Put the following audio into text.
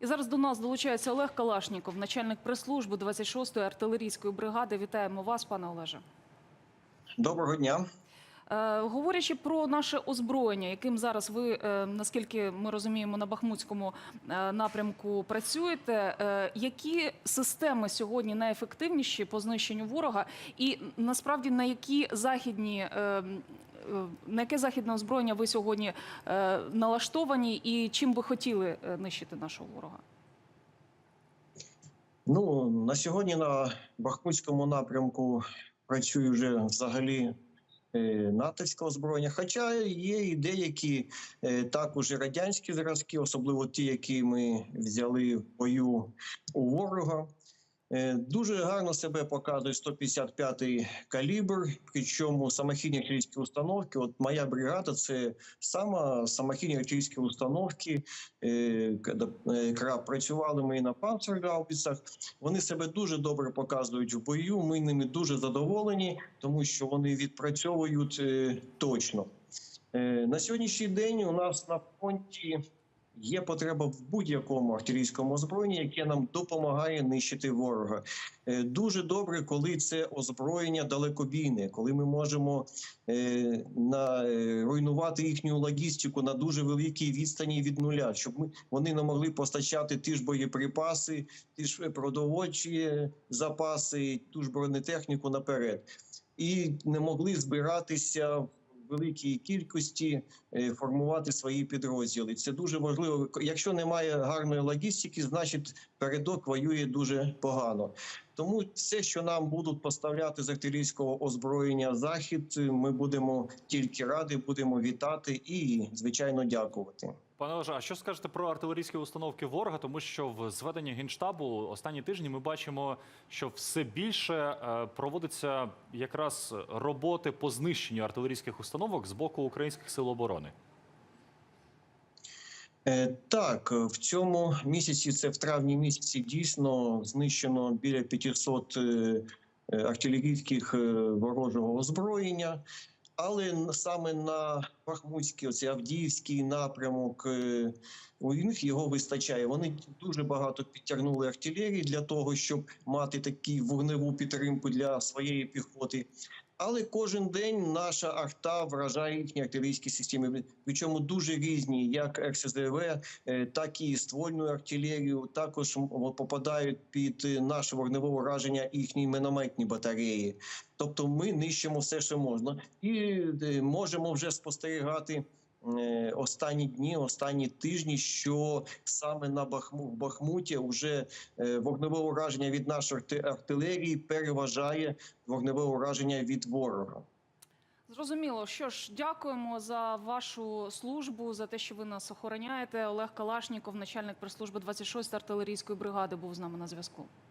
І зараз до нас долучається Олег Калашніков, начальник прес-служби 26-ї артилерійської бригади. Вітаємо вас, пане Олеже. Доброго дня. Е, говорячи про наше озброєння, яким зараз ви, е, наскільки ми розуміємо, на Бахмутському е, напрямку працюєте, які системи сьогодні найефективніші по знищенню ворога, і насправді на які західні на яке західне озброєння ви сьогодні е, налаштовані, і чим би хотіли е, нищити нашого ворога? Ну на сьогодні на Бахмутському напрямку працює вже взагалі е, натовське озброєння. Хоча є і деякі е, також і радянські зразки, особливо ті, які ми взяли в бою у ворога. Е, Дуже гарно себе показує 155-й калібр, причому самохідні артилерійські установки. От моя бригада це саме самохідні артилерійські установки. Е, е, яка працювали ми на панцергаубіцах. Вони себе дуже добре показують в бою. Ми ними дуже задоволені, тому що вони відпрацьовують точно. На сьогоднішній день у нас на фронті є потреба в будь-якому артилерійському озброєнні, яке нам допомагає нищити ворога. Е, Дуже добре, коли це озброєння далекобійне, коли ми можемо е, на, е, руйнувати їхню логістику на дуже великій відстані від нуля, щоб ми вони не могли постачати ті ж боєприпаси, ті ж продовольчі запаси, ту ж бронетехніку наперед, і не могли збиратися в великій кількості е, формувати свої підрозділи. Це дуже важливо. Якщо немає гарної логістики, значить передок воює дуже погано. Тому все, що нам будуть поставляти з артилерійського озброєння захід, ми будемо тільки раді, будемо вітати і, звичайно, дякувати. Пане Олеже, а що скажете про артилерійські установки ворога? Тому що в зведенні генштабу останні тижні ми бачимо, що все більше е, проводиться якраз роботи по знищенню артилерійських установок з боку українських сил оборони. Е, Так, в цьому місяці, це в травні місяці, дійсно знищено біля 500 е, е, артилерійських е, ворожого озброєння. Але саме на Бахмутський, оцей Авдіївський напрямок, е, у них його вистачає. Вони дуже багато підтягнули артилерії для того, щоб мати таку вогневу підтримку для своєї піхоти. Але кожен день наша арта вражає їхні артилерійські системи, причому дуже різні, як РСЗВ, е, так і ствольну артилерію. Також попадають під е, наше вогневе ураження їхні мінометні батареї. Тобто ми нищимо все, що можна, і е, можемо вже спостерігати. Е, Останні дні, останні тижні, що саме на Бахму Бахмуті вже е, вогневе ураження від нашої артилерії переважає вогневе ураження від ворога. Зрозуміло. Що ж, дякуємо за вашу службу, за те, що ви нас охороняєте. Олег Калашніков, начальник прес-служби 26-ї артилерійської бригади, був з нами на зв'язку.